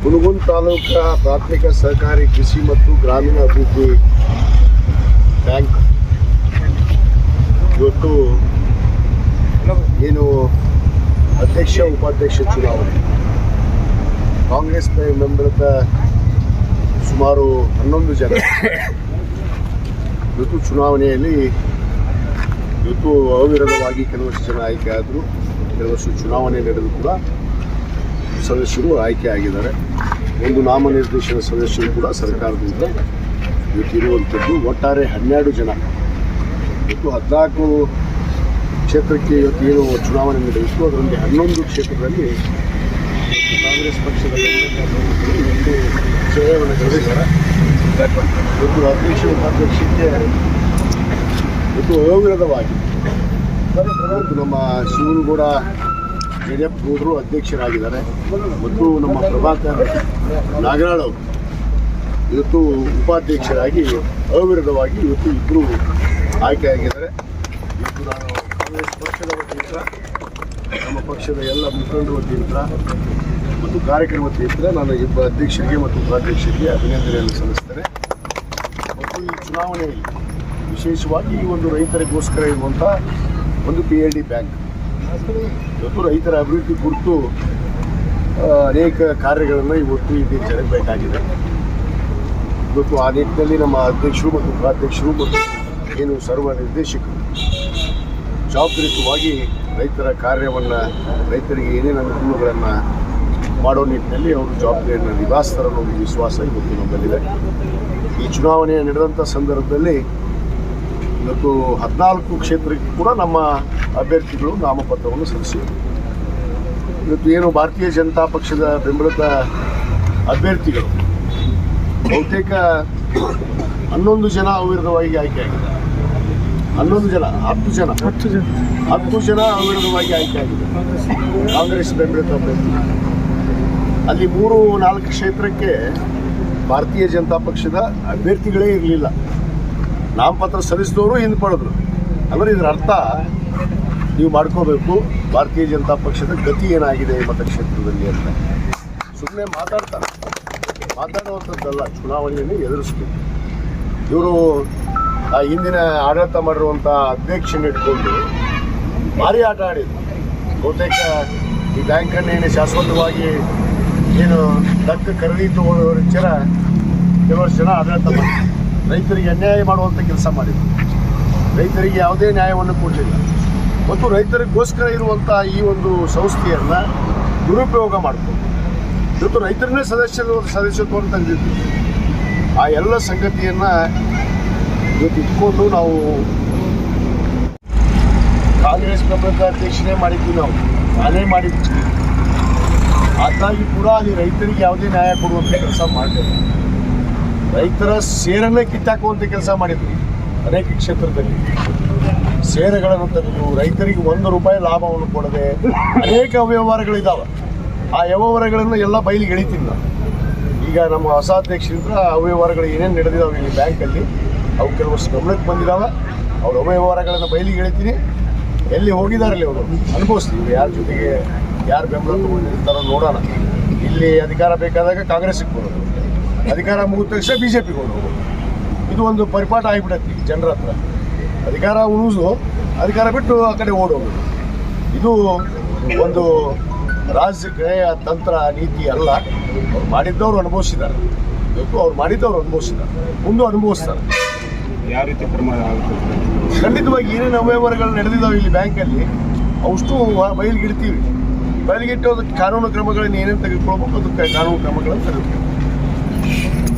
ಹುನಗುಂದ ತಾಲೂಕಾ ಪ್ರಾಥಮಿಕ ಸಹಕಾರಿ ಕೃಷಿ ಮತ್ತು ಗ್ರಾಮೀಣ ಅಭಿವೃದ್ಧಿ ಬ್ಯಾಂಕ್. ಇವತ್ತು ಏನು ಅಧ್ಯಕ್ಷ, ಉಪಾಧ್ಯಕ್ಷ ಚುನಾವಣೆ. ಕಾಂಗ್ರೆಸ್ ಬೆಂಬಲಿತ ಸುಮಾರು ಹನ್ನೊಂದು ಜನ. ಋತು ಚುನಾವಣೆಯಲ್ಲಿ ಋತು ಅವಿರತವಾಗಿ ಕೆಲವಷ್ಟು ಜನ ಆಯ್ಕೆ ಆದರು. ಕೆಲವಷ್ಟು ಚುನಾವಣೆ ನಡೆದು ಕೂಡ ಸದಸ್ಯರು ಆಯ್ಕೆ ಆಗಿದ್ದಾರೆ. ಒಂದು ನಾಮನಿರ್ದೇಶನ ಸದಸ್ಯರು ಕೂಡ ಸರ್ಕಾರದಿಂದ ಇವತ್ತಿರುವಂಥದ್ದು ಒಟ್ಟಾರೆ ಹನ್ನೆರಡು ಜನ. ಇವತ್ತು ಹದಿನಾಲ್ಕು ಕ್ಷೇತ್ರಕ್ಕೆ ಇವತ್ತು ಏನು ಚುನಾವಣೆ ನಡೆಯಿತು ಅದರಲ್ಲಿ ಹನ್ನೊಂದು ಕ್ಷೇತ್ರದಲ್ಲಿ ಕಾಂಗ್ರೆಸ್ ಪಕ್ಷದ ಒಂದು ಚುನಾವಣೆ ಗಳಿಸಿದ್ದಾರೆ ಇವತ್ತು ಅಧ್ಯಕ್ಷ ಉಪಾಧ್ಯಕ್ಷಕ್ಕೆ ಇವತ್ತು ಅವಿರತವಾಗಿ ಇವತ್ತು ನಮ್ಮ ಶಿವನಗೌಡ ಎಫ್ ಗೌಡರು ಅಧ್ಯಕ್ಷರಾಗಿದ್ದಾರೆ. ಮತ್ತು ನಮ್ಮ ಪ್ರಭಾಕರ್ ನಾಗರಾಳ್ ಇವತ್ತು ಉಪಾಧ್ಯಕ್ಷರಾಗಿ ಅವಿರೋಧವಾಗಿ ಇವತ್ತು ಇಬ್ಬರು ಆಯ್ಕೆಯಾಗಿದ್ದಾರೆ. ಇವತ್ತು ನಾನು ಕಾಂಗ್ರೆಸ್ ಪಕ್ಷದ ವತಿಯಿಂದ, ನಮ್ಮ ಪಕ್ಷದ ಎಲ್ಲ ಮುಖಂಡರ ವತಿಯಿಂದ ಮತ್ತು ಕಾರ್ಯಕ್ರಮ ವತಿಯಿಂದ ನಾನು ಇಬ್ಬ ಅಧ್ಯಕ್ಷರಿಗೆ ಮತ್ತು ಉಪಾಧ್ಯಕ್ಷರಿಗೆ ಅಭಿನಂದನೆಯನ್ನು ಸಲ್ಲಿಸ್ತೇನೆ. ಮತ್ತು ಈ ಚುನಾವಣೆಯಲ್ಲಿ ವಿಶೇಷವಾಗಿ ಈ ಒಂದು ರೈತರಿಗೋಸ್ಕರ ಇರುವಂಥ ಒಂದು ಪಿ ಎಲ್ ಡಿ ಬ್ಯಾಂಕ್ ಇವತ್ತು ರೈತರ ಅಭಿವೃದ್ಧಿ ಕುರಿತು ಅನೇಕ ಕಾರ್ಯಗಳನ್ನು ಇವತ್ತು ಇಲ್ಲಿ ಜರಗಬೇಕಾಗಿದೆ ಇವತ್ತು ಆ ನಿಟ್ಟಿನಲ್ಲಿ ನಮ್ಮ ಅಧ್ಯಕ್ಷರು ಮತ್ತು ಉಪಾಧ್ಯಕ್ಷರು ಮತ್ತು ಏನು ಸರ್ವ ನಿರ್ದೇಶಕರು ಜವಾಬ್ದಾರಿಯುತವಾಗಿ ರೈತರ ಕಾರ್ಯವನ್ನು, ರೈತರಿಗೆ ಏನೇನು ಅನುಕೂಲಗಳನ್ನು ಮಾಡೋ ನಿಟ್ಟಿನಲ್ಲಿ ಅವರು ಜವಾಬ್ದಾರಿಯನ್ನು ನಿಭಾಯಿಸ್ತಾರೆ ಅನ್ನೋ ಒಂದು ವಿಶ್ವಾಸ ಇವತ್ತು ನಮ್ಮಲ್ಲಿದೆ. ಈ ಚುನಾವಣೆ ನಡೆದಂಥ ಸಂದರ್ಭದಲ್ಲಿ ಇವತ್ತು ಹದಿನಾಲ್ಕು ಕ್ಷೇತ್ರಕ್ಕೆ ಕೂಡ ನಮ್ಮ ಅಭ್ಯರ್ಥಿಗಳು ನಾಮಪತ್ರವನ್ನು ಸಲ್ಲಿಸಿದರು ಇವತ್ತು ಏನು ಭಾರತೀಯ ಜನತಾ ಪಕ್ಷದ ಬೆಂಬಲಿತ ಅಭ್ಯರ್ಥಿಗಳು? ಬಹುತೇಕ ಹನ್ನೊಂದು ಜನ ಅವಿರೋಧವಾಗಿ ಆಗಿದೆ. ಹನ್ನೊಂದು ಜನ ಹತ್ತು ಜನ. ಹತ್ತು ಜನ. ಹತ್ತು ಜನ ಅವಿರೋಧವಾಗಿ ಆಯ್ಕೆಯಾಗಿದ್ದಾರೆ ಕಾಂಗ್ರೆಸ್ ಬೆಂಬಲಿತ ಅಭ್ಯರ್ಥಿ. ಅಲ್ಲಿ ಮೂರು ನಾಲ್ಕು ಕ್ಷೇತ್ರಕ್ಕೆ ಭಾರತೀಯ ಜನತಾ ಪಕ್ಷದ ಅಭ್ಯರ್ಥಿಗಳೇ ಇರಲಿಲ್ಲ. ನಾಮಪತ್ರ ಸಲ್ಲಿಸಿದವರು ಹಿಂದ್ಪಡೆದ್ರು ಅಂದರೆ ಇದರ ಅರ್ಥ? ನೀವು ಮಾಡ್ಕೋಬೇಕು. ಭಾರತೀಯ ಜನತಾ ಪಕ್ಷದ ಗತಿ ಏನಾಗಿದೆ ಮತಕ್ಷೇತ್ರದಲ್ಲಿ ಅಂತ. ಸುಮ್ಮನೆ ಮಾತಾಡ್ತಾರೆ. ಮಾತಾಡುವಂಥದ್ದಲ್ಲ ಚುನಾವಣೆಯನ್ನು ಎದುರಿಸ್ಬೇಕು. ಇವರು, ಆ ಹಿಂದಿನ ಆಡಳಿತ ಮಾಡಿರುವಂಥ ಅಧ್ಯಕ್ಷನ ಇಟ್ಕೊಂಡು ಭಾರಿ ಆಟ ಆಡಿದ್ರು. ಬಹುತೇಕ ಈ ಬ್ಯಾಂಕನ್ನು ಏನು ಶಾಶ್ವತವಾಗಿ ಏನು ದಕ್ಕ ತಗೊಳ್ಳೋರ ಜನ ಕೆಲವಷ್ಟು ಜನ ಆಡಳಿತ ಮಾಡಿದ್ರು. ರೈತರಿಗೆ ಅನ್ಯಾಯ ಮಾಡುವಂಥ ಕೆಲಸ ಮಾಡಿದ್ರು. ರೈತರಿಗೆ ಯಾವುದೇ ನ್ಯಾಯವನ್ನು ಕೊಡಲಿಲ್ಲ. ಮತ್ತು ರೈತರಿಗೋಸ್ಕರ ಇರುವಂಥ ಈ ಒಂದು ಸಂಸ್ಥೆಯನ್ನು ದುರುಪಯೋಗ ಮಾಡಿಕೊಂಡು, ಇವತ್ತು ರೈತರನ್ನೇ ಸದಸ್ಯರು ಸದಸ್ಯತ್ವವನ್ನು ತಂದಿದ್ವಿ ಆ ಎಲ್ಲ ಸಂಗತಿಯನ್ನು ಇವತ್ತು ಇಟ್ಕೊಂಡು ನಾವು ಕಾಂಗ್ರೆಸ್ ಪ್ರಮುಖ ಅಧ್ಯಕ್ಷನೇ ಮಾಡಿದ್ವಿ ನಾವು. ನಾನೇ ಮಾಡಿದ್ವಿ. ಅದಾಗಿ ಕೂಡ ಅಲ್ಲಿ ರೈತರಿಗೆ ಯಾವುದೇ ನ್ಯಾಯ ಕೊಡುವಂಥ ಕೆಲಸ ಮಾಡಲಿಲ್ಲ. ರೈತರ ಸೇರನ್ನೇ ಕಿತ್ತಾಕುವಂಥ ಕೆಲಸ ಮಾಡಿದ್ವಿ ಅನೇಕ ಕ್ಷೇತ್ರದಲ್ಲಿ. ಸೇರೆಗಳನ್ನು ತೆಗೆದು ರೈತರಿಗೆ ಒಂದು ರೂಪಾಯಿ ಲಾಭವನ್ನು ಕೊಡದೆ ಅನೇಕ ಅವ್ಯವಹಾರಗಳಿದ್ದಾವೆ ಆ ವ್ಯವಹಾರಗಳನ್ನು ಎಲ್ಲ ಬಯಲಿಗೆ ಎಳಿತೀನಿ ನಾನು. ಈಗ ನಮ್ಮ ಹೊಸ ಅಧ್ಯಕ್ಷರಿಂದ ಅವ್ಯವಹಾರಗಳು ಏನೇನು ನಡೆದಿದ್ದಾವೆ ಇಲ್ಲಿ ಬ್ಯಾಂಕಲ್ಲಿ, ಅವು ಕೆಲವಷ್ಟು ಗಮನಕ್ಕೆ ಬಂದಿದ್ದಾವೆ ಅವ್ರ ಅವ್ಯವಹಾರಗಳನ್ನು ಬಯಲಿಗೆ ಎಳಿತೀನಿ. ಎಲ್ಲಿ ಹೋಗಿದಾರಲ್ಲಿ ಅವರು? ಅನುಭವಿಸ್ತೀವಿ ಯಾರ ಜೊತೆಗೆ ಯಾರು ಬೆಂಬಲ ತಗೊಂಡಿರ್ತಾರೋ ನೋಡೋಣ. ಇಲ್ಲಿ ಅಧಿಕಾರ ಬೇಕಾದಾಗ ಕಾಂಗ್ರೆಸ್ಗೆ ಬರೋದು ಅಧಿಕಾರ ಮುಗಿದ ತಕ್ಷಣ ಬಿ ಜೆ ಪಿಗೆ ಹೋಗೋದು ಇದು ಒಂದು ಪರಿಪಾಠ ಆಗಿಬಿಡತ್ತೆ ಜನರ ಹತ್ರ. ಅಧಿಕಾರ ಉಳಿಸು ಅಧಿಕಾರ ಬಿಟ್ಟು ಆ ಕಡೆ ಓಡೋದು ಇದು ಒಂದು ರಾಜಕೀಯ ತಂತ್ರ ನೀತಿ ಅಲ್ಲ. ಅವ್ರು ಮಾಡಿದ್ದವ್ರು ಅನುಭವಿಸಿದ್ದಾರೆ. ಇವತ್ತು ಅವ್ರು ಮಾಡಿದ್ದವ್ರು ಅನುಭವಿಸಿದ್ದಾರೆ. ಮುಂದೆ ಅನುಭವಿಸ್ತಾರೆ. ಯಾವ ರೀತಿ ಕ್ರಮ ಖಂಡಿತವಾಗಿ ಏನೇನು ಅವ್ಯವಹಾರಗಳು ನಡೆದಿದ್ದಾವೆ ಇಲ್ಲಿ ಬ್ಯಾಂಕಲ್ಲಿ. ಅವಷ್ಟು ಬಯಲಿಗಿಡ್ತೀವಿ ಬಯಲಿಗಿಟ್ಟು ಅದಕ್ಕೆ ಕಾನೂನು ಕ್ರಮಗಳನ್ನು ಏನೇನು ತೆಗೆದುಕೊಳ್ಬೇಕು ಅದಕ್ಕೆ ಕಾನೂನು ಕ್ರಮಗಳನ್ನು ತೆಗೆದುಕೊಳ್ಬೇಕು.